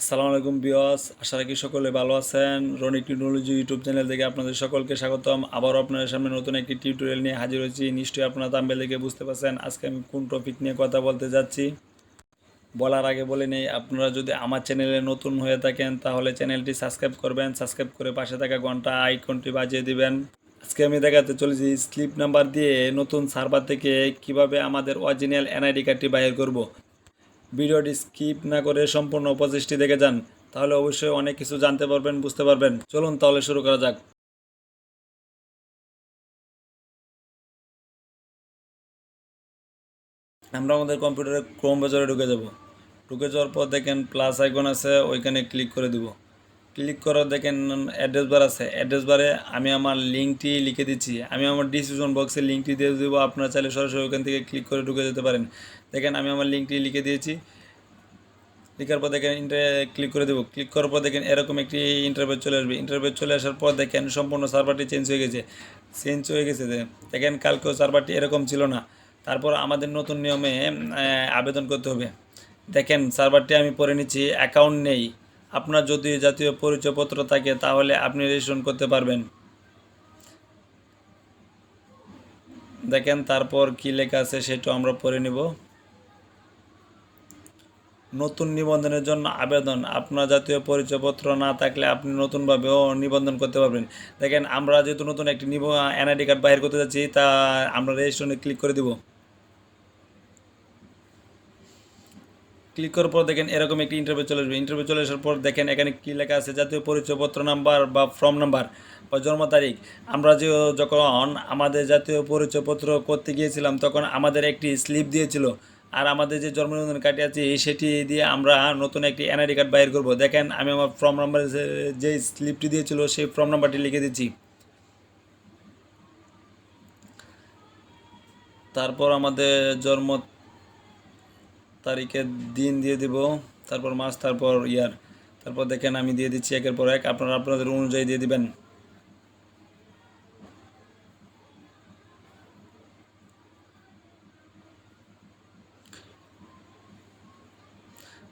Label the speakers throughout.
Speaker 1: আসসালামু আলাইকুম বিয়স আশা রাখি সকলে ভালো আছেন। রনিক টেকনোলজি ইউটিউব চ্যানেল থেকে আপনাদের সকলকে স্বাগতম। আবারও আপনাদের সামনে নতুন একটি টিউটোরিয়াল নিয়ে হাজির হয়েছি। নিশ্চয়ই আপনারা তাম্বেল দেখে বুঝতে পারছেন আজকে আমি কোন টপিক নিয়ে কথা বলতে যাচ্ছি। বলার আগে বলে নেই, আপনারা যদি আমার চ্যানেলে নতুন হয়ে থাকেন, তাহলে চ্যানেলটি সাবস্ক্রাইব করবেন। সাবস্ক্রাইব করে পাশে থাকা ঘণ্টা আইকনটি বাজিয়ে দিবেন। আজকে আমি দেখাতে চলেছি স্লিপ নাম্বার দিয়ে নতুন সার্ভার থেকে কীভাবে আমাদের অরিজিনাল এনআইডি কার্ডটি বাইর করব। ভিডিওটি স্কিপ না করে সম্পূর্ণ উপদেষ্টি দেখে যান, তাহলে অবশ্যই অনেক কিছু জানতে পারবেন, বুঝতে পারবেন। চলুন তাহলে শুরু করা যাক। আমরা আমাদের কম্পিউটারে ক্রোম ব্রাউজারে ঢুকে যাব। ঢুকে যাওয়ার পর দেখেন প্লাস আইকন আছে, ওইখানে ক্লিক করে দিব। ক্লিক করার দেখেন অ্যাড্রেস বার আছে। অ্যাড্রেস বারে আমি আমার লিঙ্কটি লিখে দিচ্ছি। আমি আমার ডিসক্রিপশন বক্সে লিঙ্কটি দিয়ে দেবো, আপনারা চাইলে সরাসরি ওখান থেকে ক্লিক করে ঢুকে যেতে পারেন। দেখেন, আমি আমার লিঙ্কটি লিখে দিয়েছি। লিখার পর দেখেন ইন্টার ক্লিক করে দেবো। ক্লিক করার পর দেখেন, এরকম একটি ইন্টারভিউ চলে আসবে। ইন্টারভিউ চলে আসার পর দেখেন, সম্পূর্ণ সার্ভারটি চেঞ্জ হয়ে গেছে। চেঞ্জ হয়ে গেছে, দেখেন। কালকেও সার্ভারটি এরকম ছিল না। তারপর আমাদের নতুন নিয়মে আবেদন করতে হবে। দেখেন সার্ভারটি আমি পরে নিচ্ছি অ্যাকাউন্ট নেই। আপনার যদি জাতীয় পরিচয়পত্র থাকে, তাহলে আপনি রেজিস্ট্রেশন করতে পারবেন। দেখেন, তারপর কি লেখা আছে সেটা আমরা পড়ে নিব। নতুন নিবন্ধনের জন্য আবেদন। আপনার জাতীয় পরিচয়পত্র না থাকলে আপনি নতুনভাবেও নিবন্ধন করতে পারবেন। দেখেন, আমরা যেহেতু নতুন একটি নিব, এনআইডি কার্ড বাইর করতে যাচ্ছি, তা আমরা রেজিস্ট্রেশনে ক্লিক করে দিব। ক্লিক করার পর দেখেন এরকম একটি ইন্টারভিউ চলে আসবে। ইন্টারভিউ চলে আসার পর দেখেন এখানে কী লেখা আছে? জাতীয় পরিচয়পত্র নাম্বার বা ফর্ম নাম্বার বা জন্ম তারিখ। আমরা যে যখন আমাদের জাতীয় পরিচয়পত্র করতে গিয়েছিলাম, তখন আমাদের একটি স্লিপ দিয়েছিল। আর আমাদের যে জন্ম নিবন্ধন কার্ডটি আছে, সেটি দিয়ে আমরা নতুন একটি এনআইডি কার্ড বাইর করব। দেখেন আমি আমার ফর্ম নাম্বার যে স্লিপটি দিয়েছিল, সেই ফর্ম নাম্বারটি লিখে দিচ্ছি। তারপর আমাদের জন্ম তারিখের দিন দিয়ে দিব, তারপর মাস, তারপর ইয়ার। তারপর দেখেন আমি দিয়ে দিচ্ছি একের পর এক, আপনারা আপনাদের অনুযায়ী দিয়ে দিবেন।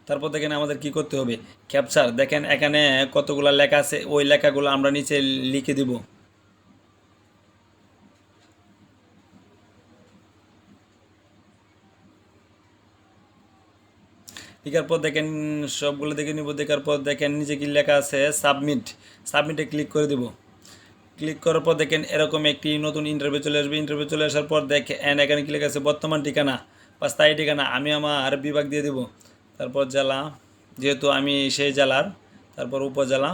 Speaker 1: তারপর দেখেন আমাদের কি করতে হবে? ক্যাপচার দেখেন এখানে কতগুলো লেখা আছে, ওই লেখাগুলো আমরা নিচে লিখে দিব। লেখার পর দেখেন, সবগুলো দেখে নিব, দেখার পর দেখেন নিচে কি লেখা আছে সাবমিট সাবমিটে ক্লিক করে দিব। ক্লিক করার পর দেখেন এরকম একটি নতুন ইন্টারভিউ চলে আসবে। ইন্টারভিউ চলে আসার পর দেখেন এখানে কি লেখা আছে, বর্তমান ঠিকানা বা স্থায়ী ঠিকানা। আমি আমার বিভাগ দিয়ে দিব। তারপর জেলা, যেহেতু আমি সেই জেলার, তারপর উপজেলা।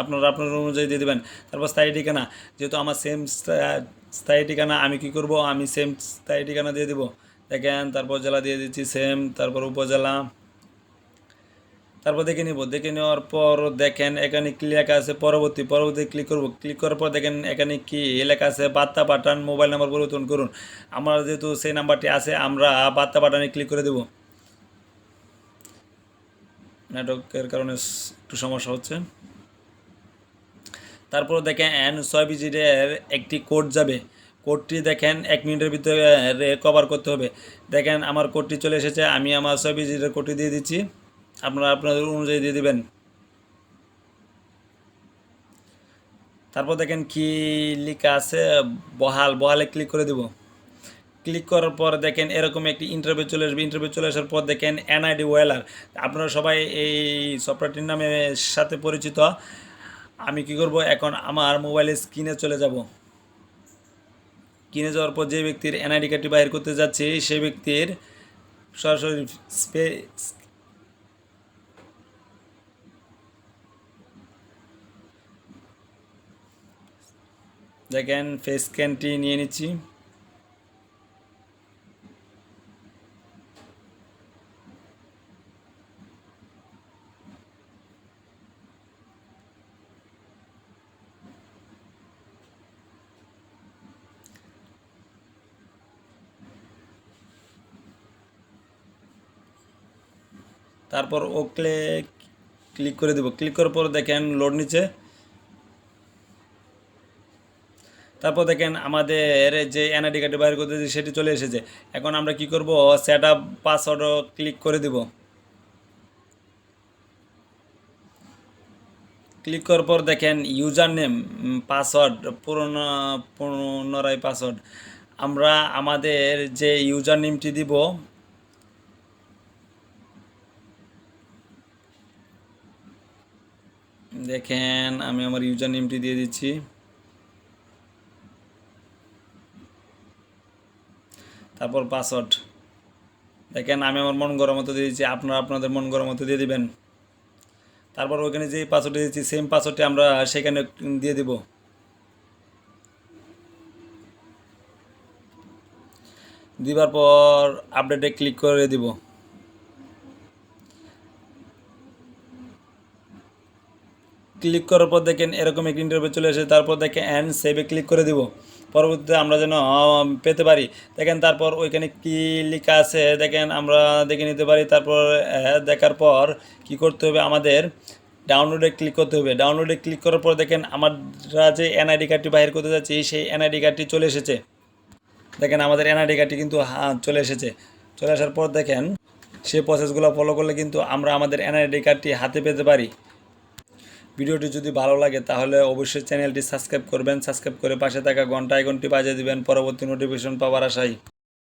Speaker 1: আপনারা আপনার অনুযায়ী দিয়ে দেবেন। তারপর স্থায়ী ঠিকানা। যেহেতু আমার সেম স্থায়ী ঠিকানা, আমি কি করব? আমি সেম স্থায়ী ঠিকানা দিয়ে দিব। দেখেন, তারপর জেলা দিয়ে দিচ্ছি সেম তারপর উপজেলা। তারপর দেখে নিব, দেখে নেওয়ার পর দেখেন, এখানে কি লেখা আছে? পরবর্তী পরবর্তী ক্লিক করব। ক্লিক করার পর দেখেন, এখানে কি লেখা আছে? বার্তা পাঠান মোবাইল নাম্বার পরিবর্তন করুন। আমার যেহেতু সেই নাম্বারটি আছে, আমরা বার্তা পাঠানে ক্লিক করে দেব। নেটওয়ার্কের কারণে একটু সমস্যা হচ্ছে। তারপর দেখেন, ছয় ভিজিটের একটি কোড যাবে। কোডটি দেখেন, এক মিনিটের ভিতরে কভার করতে হবে। দেখেন, আমার কোডটি চলে এসেছে, আমি আমার ছয় ভিজিটের কোডটি দিয়ে দিচ্ছি, আপনারা আপনাদের অনুযায়ী দিয়ে দিবেন। তারপর দেখেন কি লেখা আছে, বহাল, বহালে ক্লিক করে দেব। ক্লিক করার পর দেখেন, এরকম একটি ইন্টারভিউ চলে আসবে। ইন্টারভিউ চলে আসার পর দেখেন এনআইডি ওয়েলার আপনারা সবাই এই সফটওয়্যারটির নামে সাথে পরিচিত। আমি কি করব? এখন আমার মোবাইলের স্ক্রিনে চলে যাব। কিনে যাওয়ার পর যে ব্যক্তির এনআইডি কার্ডটি বাইর করতে যাচ্ছে, সে ব্যক্তির সরাসরি দেখেন ফেস স্ক্যানটি নিয়ে নিচ্ছি। তারপর ওকলে ক্লিক করে দেব। ক্লিক করার পর দেখেন লোড নিচে তারপর দেখেন আমাদের যে এনআইডি কার্ডে বাইর করতে সেটি চলে এসেছে। এখন আমরা কি করব? সেট আপ পাসওয়ার্ডও ক্লিক করে দেব। ক্লিক করার পর দেখেন ইউজার নেম পাসওয়ার্ড, পুরনো, পুনরায় পাসওয়ার্ড। আমরা আমাদের যে ইউজার নেমটি দিব দেখেন, আমি আমার ইউজার নেমটি দিয়ে দিচ্ছি। তারপর পাসওয়ার্ড দেখেন, আমি আমার মন গড়ার মতো দিয়ে দিচ্ছি, আপনারা আপনাদের মন গড়ার মতো দিয়ে দিবেন। তারপর ওখানে যে পাসওয়ার্ড দিয়েছি সেম পাসওয়ার্ডটি আমরা সেখানে দিয়ে দিব। দিবার পর আপডেটে ক্লিক করে দিব। ক্লিক করার পর দেখেন এরকম একটি ইন্টারভিউ চলে আসে, তারপর দেখেন অ্যান্ড সেভে ক্লিক করে দিব। পরবর্তীতে আমরা যেন পেতে পারি। দেখেন তারপর ওইখানে কি লেখা আছে, দেখেন আমরা দেখে নিতে পারি। তারপর দেখার পর কি করতে হবে আমাদের? ডাউনলোডে ক্লিক করতে হবে। ডাউনলোডে ক্লিক করার পর দেখেন আমরা যে এনআইডি কার্ডটি বাইর করতে যাচ্ছি, সেই এনআইডি কার্ডটি চলে এসেছে। দেখেন আমাদের এনআইডি কার্ডটি কিন্তু চলে এসেছে। চলে আসার পর দেখেন সেই প্রসেসগুলো ফলো করলে কিন্তু আমরা আমাদের এনআইডি কার্ডটি হাতে পেতে পারি। ভিডিওটি যদি ভালো লাগে, তাহলে অবশ্যই চ্যানেলটি সাবস্ক্রাইব করবেন। সাবস্ক্রাইব করে পাশে থাকা ঘণ্টা আইকনটি বাজিয়ে দিবেন। পরবর্তী নোটিফিকেশন পাওয়ার আশায়।